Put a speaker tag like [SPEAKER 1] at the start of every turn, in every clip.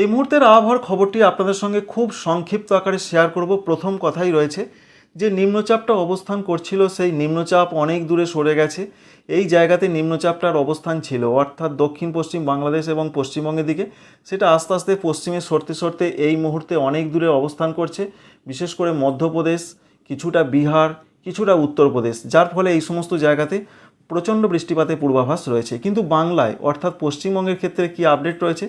[SPEAKER 1] এই মুহূর্তের আবহাওয়ার খবরটি আপনাদের সঙ্গে খুব সংক্ষিপ্ত আকারে শেয়ার করব। প্রথম কথাই রয়েছে যে নিম্নচাপটা অবস্থান করছিল, সেই নিম্নচাপ অনেক দূরে সরে গেছে। এই জায়গাতে নিম্নচাপটার অবস্থান ছিল, অর্থাৎ দক্ষিণ, পশ্চিম বাংলাদেশ এবং পশ্চিমবঙ্গের দিকে। সেটা আস্তে আস্তে পশ্চিমে সরতে সরতে এই মুহূর্তে অনেক দূরে অবস্থান করছে, বিশেষ করে মধ্যপ্রদেশ, কিছুটা বিহার, কিছুটা উত্তরপ্রদেশ, যার ফলে এই সমস্ত জায়গাতে প্রচণ্ড বৃষ্টিপাতের পূর্বাভাস রয়েছে। কিন্তু বাংলায়, অর্থাৎ পশ্চিমবঙ্গের ক্ষেত্রে কি আপডেট রয়েছে?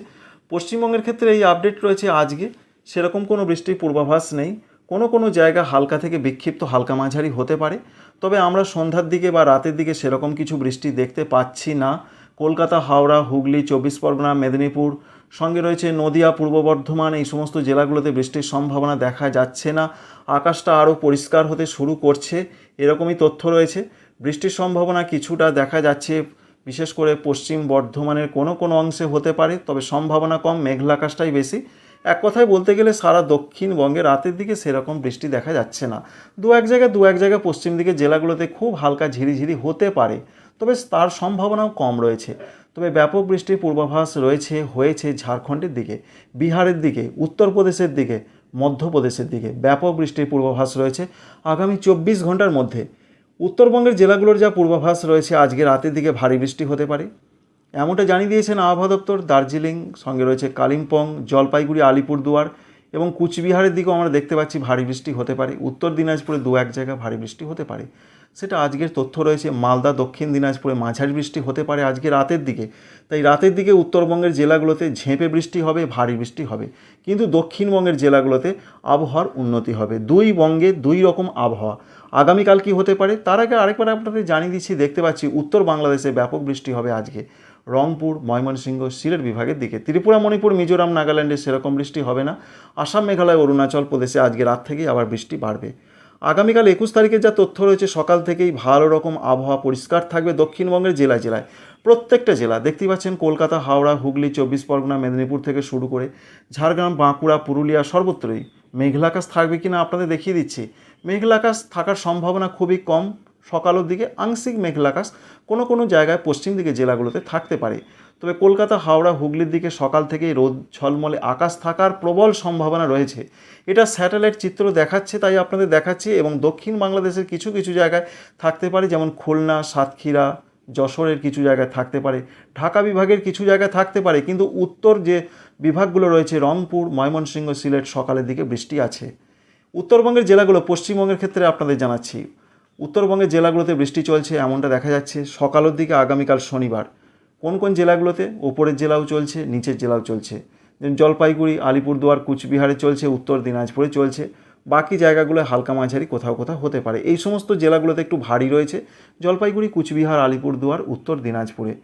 [SPEAKER 1] পশ্চিমবঙ্গের ক্ষেত্রে এই আপডেট রয়েছে আজকে। সেরকম কোনো বৃষ্টির পূর্বাভাস নেই। কোনো কোনো জায়গা হালকা থেকে বিক্ষিপ্ত হালকা মাঝারি হতে পারে। তবে আমরা সন্ধ্যার দিকে বা রাতের দিকে সেরকম কিছু বৃষ্টি দেখতে পাচ্ছি না। কলকাতা, হাওড়া, হুগলি, চব্বিশ পরগনা, মেদিনীপুর, সঙ্গে রয়েছে নদিয়া, পূর্ব বর্ধমান, এই সমস্ত জেলাগুলোতে বৃষ্টির সম্ভাবনা দেখা যাচ্ছে না। আকাশটা আরও পরিষ্কার হতে শুরু করছে, এরকমই তথ্য রয়েছে। বৃষ্টির সম্ভাবনা কিছুটা দেখা যাচ্ছে। বিশেষ করে পশ্চিম বর্ধমানের কোনো কোনো অংশে হতে পারে, তবে সম্ভাবনা কম, মেঘলা আকাশটাই বেশি। এক কথায় বলতে গেলে সারা দক্ষিণবঙ্গে রাতের দিকে সেরকম বৃষ্টি দেখা যাচ্ছে না। দু এক জায়গায়, দু এক জায়গায় পশ্চিম দিকে জেলাগুলোতে খুব হালকা ঝিরিঝিরি হতে পারে, তবে তার সম্ভাবনাও কম রয়েছে। তবে ব্যাপক বৃষ্টির পূর্বাভাস রয়েছে, হয়েছে ঝাড়খণ্ডের দিকে, বিহারের দিকে, উত্তরপ্রদেশের দিকে, মধ্যপ্রদেশের দিকে। ব্যাপক বৃষ্টির পূর্বাভাস রয়েছে। আগামী চব্বিশ ঘণ্টার মধ্যে উত্তরবঙ্গের জেলাগুলোর যা পূর্বাভাস রয়েছে, আজকে রাতের দিকে ভারী বৃষ্টি হতে পারে। এমনটা জানিয়ে দিয়েছেন আবহাওয়া দপ্তর। দার্জিলিং, সঙ্গে রয়েছে কালিম্পং, জলপাইগুড়ি, আলিপুরদুয়ার এবং কুচবিহারের দিকেও আমরা দেখতে পাচ্ছি ভারী বৃষ্টি হতে পারে। উত্তর দিনাজপুরে দু এক জায়গায় ভারী বৃষ্টি হতে পারে। সেটা আজকের তথ্য রয়েছে। মালদা, দক্ষিণ দিনাজপুরে মাঝারি বৃষ্টি হতে পারে আজকে রাতের দিকে। তাই রাতের দিকে উত্তরবঙ্গের জেলাগুলোতে ঝেঁপে বৃষ্টি হবে, ভারী বৃষ্টি হবে। কিন্তু দক্ষিণবঙ্গের জেলাগুলোতে আবহাওয়ার উন্নতি হবে। দুই বঙ্গে দুই রকম আবহাওয়া। আগামীকাল কি হতে পারে, তার আগে আরেকবার আপনাদের জানিয়ে দিচ্ছি, দেখতে পাচ্ছি উত্তর বাংলাদেশে ব্যাপক বৃষ্টি হবে আজকে। রংপুর, ময়মনসিংহ, সিলেট বিভাগের দিকে। ত্রিপুরা, মণিপুর, মিজোরাম, নাগাল্যান্ডে সেরকম বৃষ্টি হবে না। আসাম, মেঘালয়, অরুণাচল প্রদেশে আজকে রাত থেকেই আবার বৃষ্টি বাড়বে। আগামীকাল একুশ তারিখের যা তথ্য রয়েছে, সকাল থেকেই ভালো রকম আবহাওয়া পরিষ্কার থাকবে দক্ষিণবঙ্গের জেলায় জেলায়। প্রত্যেকটা জেলা দেখতেই পাচ্ছেন কলকাতা, হাওড়া, হুগলি, চব্বিশ পরগনা, মেদিনীপুর থেকে শুরু করে ঝাড়গ্রাম, বাঁকুড়া, পুরুলিয়া সর্বত্রই মেঘলা আকাশ থাকবে কিনা আপনাদের দেখিয়ে দিচ্ছি। মেঘলা আকাশ থাকার সম্ভাবনা খুবই কম। সকালের দিকে আংশিক মেঘলাকাশ কোনো কোনো জায়গায় পশ্চিম দিকে জেলাগুলোতে থাকতে পারে। তবে কলকাতা, হাওড়া, হুগলির দিকে সকাল থেকেই রোদ, ঝলমলে আকাশ থাকার প্রবল সম্ভাবনা রয়েছে। এটা স্যাটেলাইট চিত্র দেখাচ্ছে, তাই আপনাদের দেখাচ্ছি এবং দক্ষিণ বাংলাদেশের কিছু কিছু জায়গায় থাকতে পারে, যেমন খুলনা, সাতক্ষীরা, যশোরের কিছু জায়গায় থাকতে পারে, ঢাকা বিভাগের কিছু জায়গায় থাকতে পারে, কিন্তু উত্তর যে বিভাগগুলো রয়েছে, রংপুর, ময়মনসিংহ, সিলেট, সকালের দিকে বৃষ্টি আছে। উত্তরবঙ্গের জেলাগুলো পশ্চিমবঙ্গের ক্ষেত্রে আপনাদের জানাচ্ছি। উত্তরবঙ্গের জেলাগুলোতে বৃষ্টি চলছে, এমনটা দেখা যাচ্ছে। সকালের দিকে আগামীকাল শনিবার। কোন কোন জেলাগুলোতে? ওপরের জেলাও চলছে, নিচের জেলাও চলছে। যেমন জলপাইগুড়ি, আলিপুরদুয়ার, কুচবিহারে চলছে, উত্তর দিনাজপুরে চলছে। বাকি জায়গাগুলো হালকা মাঝারি, কোথাও কোথাও হতে পারে। এই সমস্ত জেলাগুলোতে একটু ভারী রয়েছে। জলপাইগুড়ি, কুচবিহার, আলিপুরদুয়ার, উত্তর দিনাজপুরে।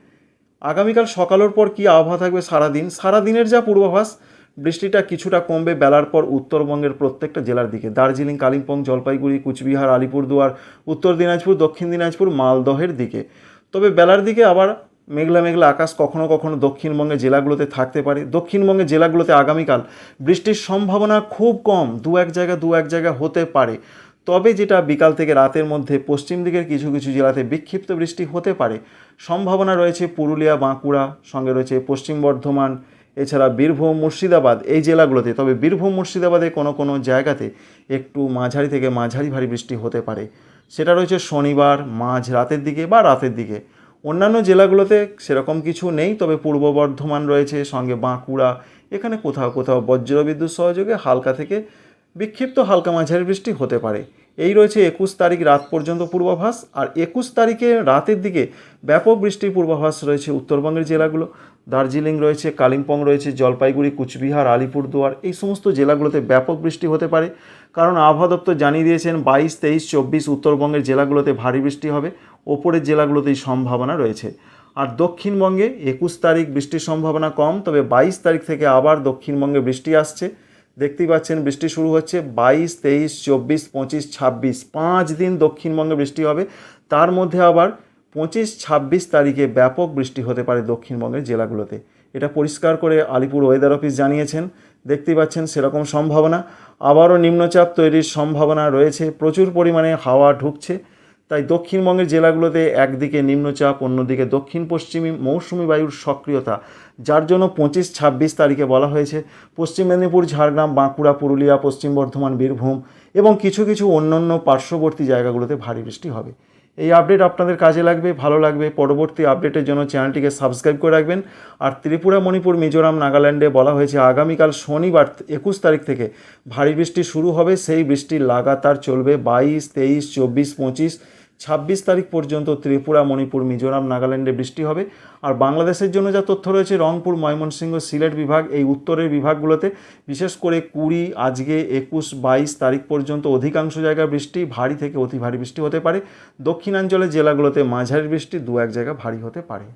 [SPEAKER 1] আগামীকাল সকালের পর কি আবহাওয়া থাকবে সারাদিন? সারাদিনের যা পূর্বাভাস, বৃষ্টিটা কিছুটা কমবে বেলার পর উত্তরবঙ্গের প্রত্যেকটা জেলার দিকে। দার্জিলিং, কালিম্পং, জলপাইগুড়ি, কুচবিহার, আলিপুরদুয়ার, উত্তর দিনাজপুর, দক্ষিণ দিনাজপুর, মালদহের দিকে। তবে বেলার দিকে আবার মেঘলা মেঘলা আকাশ কখনো কখনো দক্ষিণবঙ্গের জেলাগুলোতে থাকতে পারে। দক্ষিণবঙ্গের জেলাগুলোতে আগামীকাল বৃষ্টির সম্ভাবনা খুব কম, দু এক জায়গা, দু এক জায়গা হতে পারে। তবে যেটা বিকাল থেকে রাতের মধ্যে পশ্চিম দিকের কিছু কিছু জেলাতে বিক্ষিপ্ত বৃষ্টি হতে পারে। সম্ভাবনা রয়েছে পুরুলিয়া, বাঁকুড়া, সঙ্গে রয়েছে পশ্চিম বর্ধমান, এছাড়া বীরভূম, মুর্শিদাবাদ এই জেলাগুলোতে। তবে বীরভূম মুর্শিদাবাদে কোনো কোনো জায়গাতে একটু মাঝারি থেকে মাঝারি ভারী বৃষ্টি হতে পারে। সেটা রয়েছে শনিবার, মাঝ রাতের দিকে বা রাতের দিকে। অন্যান্য জেলাগুলোতে সেরকম কিছু নেই, তবে পূর্ব বর্ধমান রয়েছে, সঙ্গে বাঁকুড়া, এখানে কোথাও কোথাও বজ্রবিদ্যুৎ সহযোগে হালকা থেকে বিক্ষিপ্ত হালকা মাঝারি বৃষ্টি হতে পারে। এই রয়েছে একুশ তারিখ রাত পর্যন্ত পূর্বাভাস, আর একুশ তারিখে রাতের দিকে ব্যাপক বৃষ্টির পূর্বাভাস রয়েছে উত্তরবঙ্গের জেলাগুলো। দার্জিলিং রয়েছে, কালিম্পং রয়েছে, জলপাইগুড়ি, কুচবিহার, আলিপুরদুয়ার, এই সমস্ত জেলাগুলোতে ব্যাপক বৃষ্টি হতে পারে। কারণ আবহাওয়া দপ্তর জানিয়ে দিয়েছেন, বাইশ, তেইশ, চব্বিশ উত্তরবঙ্গের জেলাগুলোতে ভারী বৃষ্টি হবে। ওপরের জেলাগুলোতেই সম্ভাবনা রয়েছে। আর দক্ষিণবঙ্গে একুশ তারিখ বৃষ্টির সম্ভাবনা কম, তবে বাইশ তারিখ থেকে আবার দক্ষিণবঙ্গে বৃষ্টি আসছে। দেখতেই পাচ্ছেন, বৃষ্টি শুরু হচ্ছে বাইশ, তেইশ, চব্বিশ, পঁচিশ, ছাব্বিশ। পাঁচ দিন দক্ষিণবঙ্গে বৃষ্টি হবে। তার মধ্যে আবার পঁচিশ, ছাব্বিশ তারিখে ব্যাপক বৃষ্টি হতে পারে দক্ষিণবঙ্গের জেলাগুলোতে। এটা পরিষ্কার করে আলিপুর ওয়েদার অফিস জানিয়েছেন। দেখতেই পাচ্ছেন সেরকম সম্ভাবনা। আবারও নিম্নচাপ তৈরির সম্ভাবনা রয়েছে। প্রচুর পরিমাণে হাওয়া ঢুকছে। তাই দক্ষিণবঙ্গের জেলাগুলোতে একদিকে নিম্নচাপ, অন্যদিকে দক্ষিণ পশ্চিমী মৌসুমি বায়ুর সক্রিয়তা, যার জন্য পঁচিশ, ছাব্বিশ তারিখে বলা হয়েছে। পশ্চিম মেদিনীপুর, ঝাড়গ্রাম, বাঁকুড়া, পুরুলিয়া, পশ্চিম বর্ধমান, বীরভূম এবং কিছু কিছু অন্যান্য পার্শ্ববর্তী জায়গাগুলোতে ভারী বৃষ্টি হবে। এই আপডেট আপনাদের কাজে লাগবে, ভালো লাগবে। পরবর্তী আপডেটের জন্য চ্যানেলটিকে সাবস্ক্রাইব করে রাখবেন। আর ত্রিপুরা, মণিপুর, মিজোরাম, নাগাল্যান্ডে বলা হয়েছে, আগামীকাল শনিবার একুশ তারিখ থেকে ভারী বৃষ্টি শুরু হবে। সেই বৃষ্টি লাগাতার চলবে। বাইশ, তেইশ, চব্বিশ, পঁচিশ ছাব্বিশ তারিখ পর্যন্ত ত্রিপুরা, মণিপুর, মিজোরাম, নাগাল্যান্ডে বৃষ্টি হবে। আর বাংলাদেশের জন্য যা তথ্য রয়েছে, রংপুর, ময়মনসিংহ, সিলেট বিভাগ, এই উত্তরের বিভাগগুলোতে, বিশেষ করে কুড়ি, আজকে একুশ, বাইশ তারিখ পর্যন্ত অধিকাংশ জায়গায় বৃষ্টি, ভারী থেকে অতি ভারী বৃষ্টি হতে পারে। দক্ষিণাঞ্চলের জেলাগুলোতে মাঝারি বৃষ্টি দু এক জায়গা ভারী হতে পারে।